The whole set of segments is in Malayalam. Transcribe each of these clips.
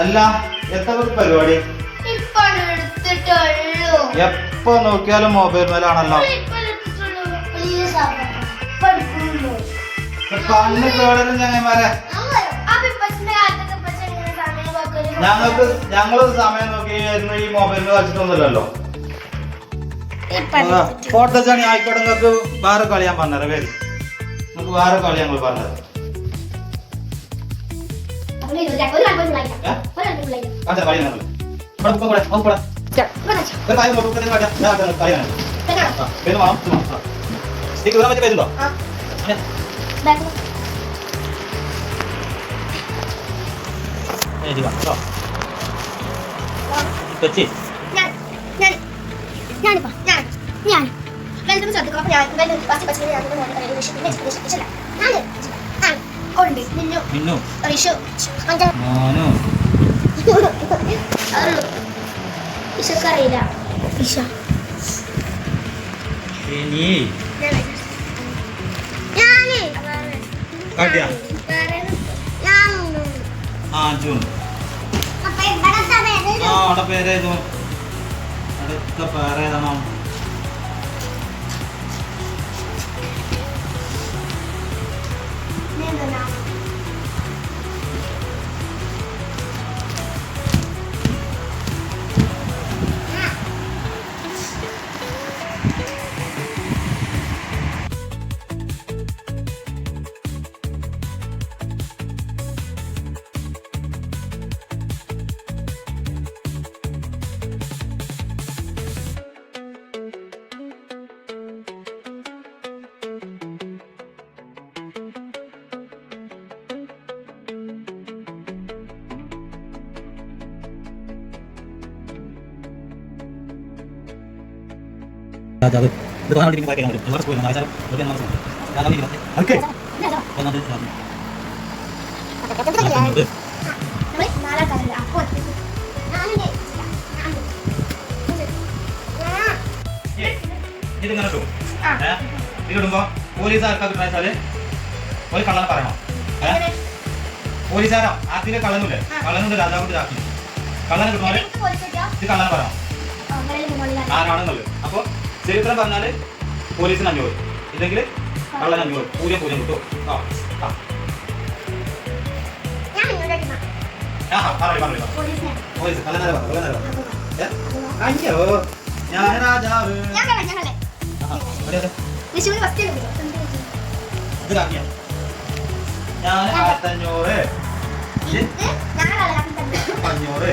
അല്ല എത്ര പരിപാടി? എപ്പോ നോക്കിയാലും മൊബൈൽ മേലാണല്ലോ. കണ്ണ് ഞങ്ങൾക്ക് ഞങ്ങൾ സമയം നോക്കി വരുന്ന ഈ മൊബൈലിൽ കളിച്ചിട്ടൊന്നുമില്ലല്ലോ. ഫോട്ടോ ചാണി ആയിക്കോട്ടെ നിങ്ങൾക്ക് വേറെ കളി ഞാൻ പറഞ്ഞുതരാം പേര് വേറെ കളി ഞങ്ങൾ പറഞ്ഞുതരാം. ഒരു കൺഫേം ഇല്ല ഏ? ഒരു കൺഫേം ഇല്ല കാണിച്ചാ കളി ഞങ്ങൾ ഇവിടെ ബുക്കും കൂടെ ബുക്കും കൂടെ ഒരു കാര്യം നോക്കൂ, ബുക്കിൽ കാണിച്ചാ. ഞാൻ കാണിച്ചാ കളി ഞങ്ങൾ ആ, പേര് വേണം ഇത് വേണം. ആ. സ്റ്റിക്ക് ഇടാൻ പറ്റിയ പേരുണ്ടോ ഏ? എഴുതി വാ, കേട്ടോ. വെച്ച്. ഞാൻ ഞാൻ ഞാനിപ്പോ ഞാൻ ഞാൻ വെൽക്കം ശ്രദ്ധിക്കും അപ്പൊ ഞാൻ വെൽക്കം പച്ച പച്ച ഞാൻ മോനെ പറയുന്നത് വിഷു പിന്നെ വിഷു വിഷല്ല ഞാൻ ഞാൻ ഉണ്ട്. മിന്നു. അഞ്ചാ മോനു. വിഷുക്ക് അറിയില്ല വിഷ ഇനി ഞാൻ. കാട്ടിയാ? ആ ജൂൺ. ആ അവിടെ പേരേതു അടുത്ത പേരേതാണോ ഇരിക്കുന്നത് അതൊക്കെ ഒന്നാമത് നടത്തുന്നുണ്ട്. നമ്മൾ നാലാൾക്കാരല്ല അപ്പൊ ഞാനുണ്ട് ഇത് ഇങ്ങനെ ഇട്ടു. ആ. ഏ? ഇത് ഇടുമ്പോ പോലീസ് ആർക്കാ കിട്ടുന്ന വെച്ചാൽ ഒരു കള്ളനെ പറയണം? പോലീസുകാരോ? ആദ്യമേ കള്ളനില്ലേ ആ. കള്ളനുണ്ട്. രാജാവിന്റെ രാത്രി കള്ളനെ കിട്ടുമ്പോൾ ഇത് കള്ളനെ പറയണം. ആരാണെന്നുള്ളത്. അപ്പൊ ചരിത്രം പറഞ്ഞാൽ പോലീസിന് അഞ്ഞൂറ്. ഇല്ലെങ്കിൽ കള്ളന് അഞ്ഞൂറ്. പൂജ്യം പൂജ്യം കിട്ടും. ആ ആ. പറഞ്ഞു പറഞ്ഞു പോലീസ് കള്ളനെ പറ കള്ളനെ പറ ഏ? അയ്യോ ഞാൻ രാജാവ്. ഇത് കാണിക്കാം ഞാൻ ആയിരത്തഞ്ഞൂറ്. അഞ്ഞൂറ്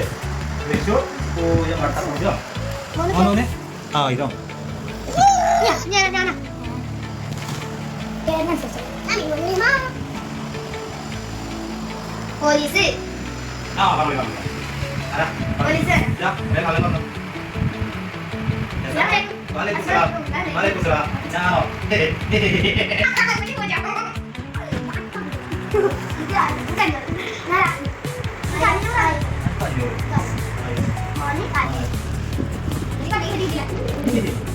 തൃശൂ പൂജ്യം വട്ട പൂജ്യം. ആ ഇതോ. പോലീസ് ആ പറഞ്ഞു പറഞ്ഞു ആരാ പോലീസ് ഇതാ, വേഗം കള്ളൻ വന്നു. ഞാൻ വേഗം. വാലേക്കും സലാം. വാലേക്കും സലാം. ഞാനോ ഹേ, ഹേ, ഹേ, ഹേ, ഹേ. അഞ്ഞൂറ് കേറോ. ആരാ പോലീസ്? കള്ളൻ വന്നു. എത്ര ഇന്നെ പറയാ ഞാൻ ചേട്ടൻ കളിക്ക്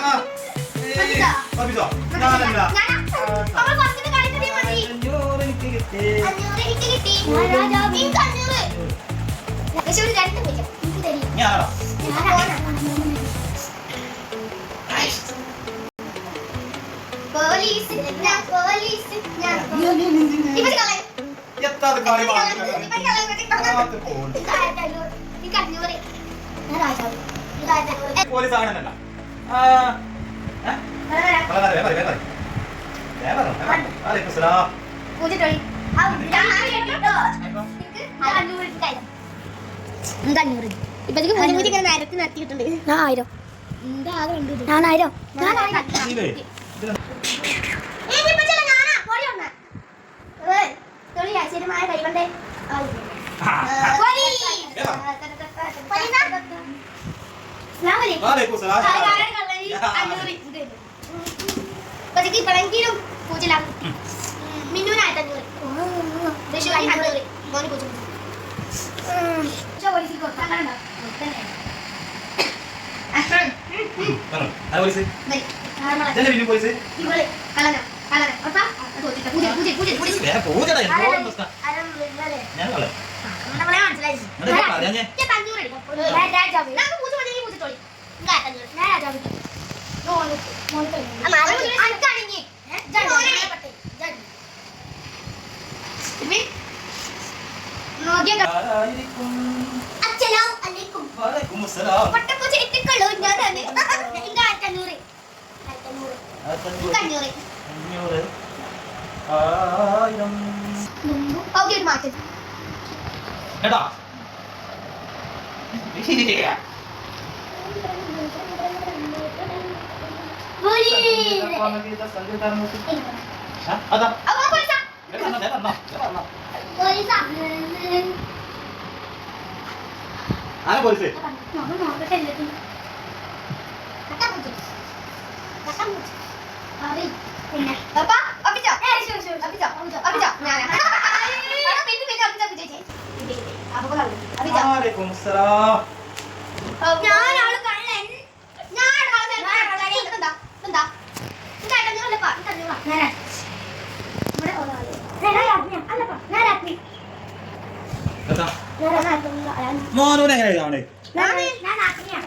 ആ. ഏയ്, പറിപ്പിച്ചോ? ഞാനല്ല രണ്ട് എനിക്ക് കിട്ടി ഞാനോ പോലീസ് ഞാൻ പോലീസ് ഞാൻ ഇപ്പൊ കളയാം എത്ര കളി പോലീസ് ആണെന്നല്ല ആ ആയിരം. ഞാനായിരം മിന്നുവിനായിട്ട് അഞ്ഞൂറ് ദശുവിന് അഞ്ഞൂറ് മോന് പൂജ്യം ചോദിക്കോ അങ്ങനെ ഞാൻ പറഞ്ഞേ ഞാൻ മനസ്സിലായി അഞ്ഞൂറ് ആയിരം കേട്ടോ അതാ ആരാ പോലീസ് നോക്കട്ടെ മോനോട് എങ്ങനെ എഴുതാം അവിടെ ഞാൻ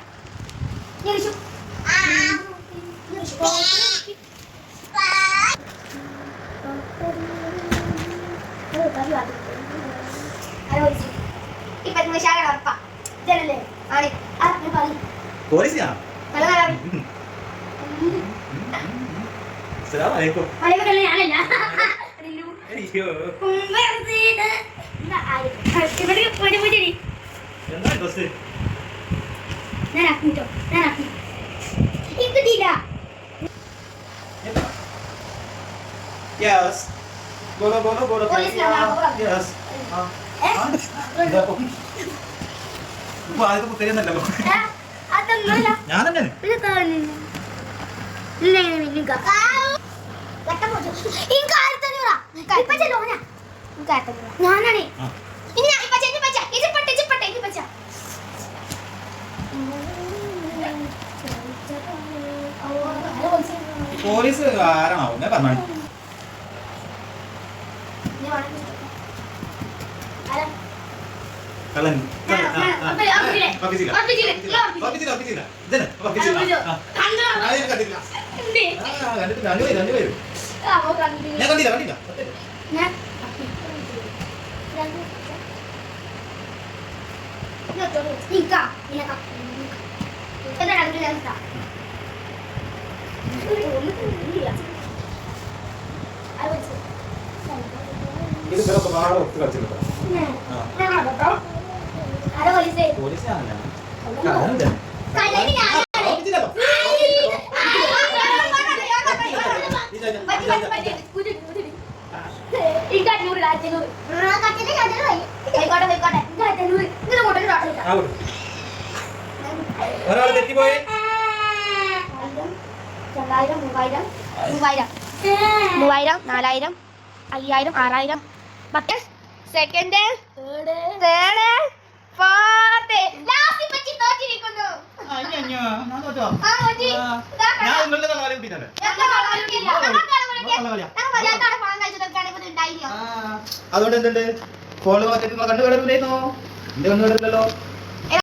ഞാൻ ആക്കി കേട്ടോ ഞാൻ ആക്കി ഇത് തീരാ Yes. Bola, bola, bola. Pulis lang ako, bro. Yes. Ah. Eh? ഇത് കുത്തരിയെന്നല്ലോ അതൊന്നുമല്ല ഞാനല്ലേ പിന്നെ ഞാനാണേ പോലീസ് ആരാണോ പറഞ്ഞു കള്ളൻ. ഞാൻ കണ്ടില്ല കണ്ടില്ല. ഇത് വേറെ പാടെ ഒത്തു കളിച്ചിട്ടുണ്ടോ. ഒരാൾ തെറ്റിപ്പോയി. രണ്ടായിരം മൂവായിരം മൂവായിരം. മൂവായിരം നാലായിരം അയ്യായിരം ആറായിരം. പത്ത് സെക്കൻഡ് തേർഡ് അതുകൊണ്ട് എന്തുണ്ട്? ഫോളോ കണ്ടു കിടന്നില്ലായിരുന്നോ എന്റെ കണ്ടു കിടന്നില്ലല്ലോ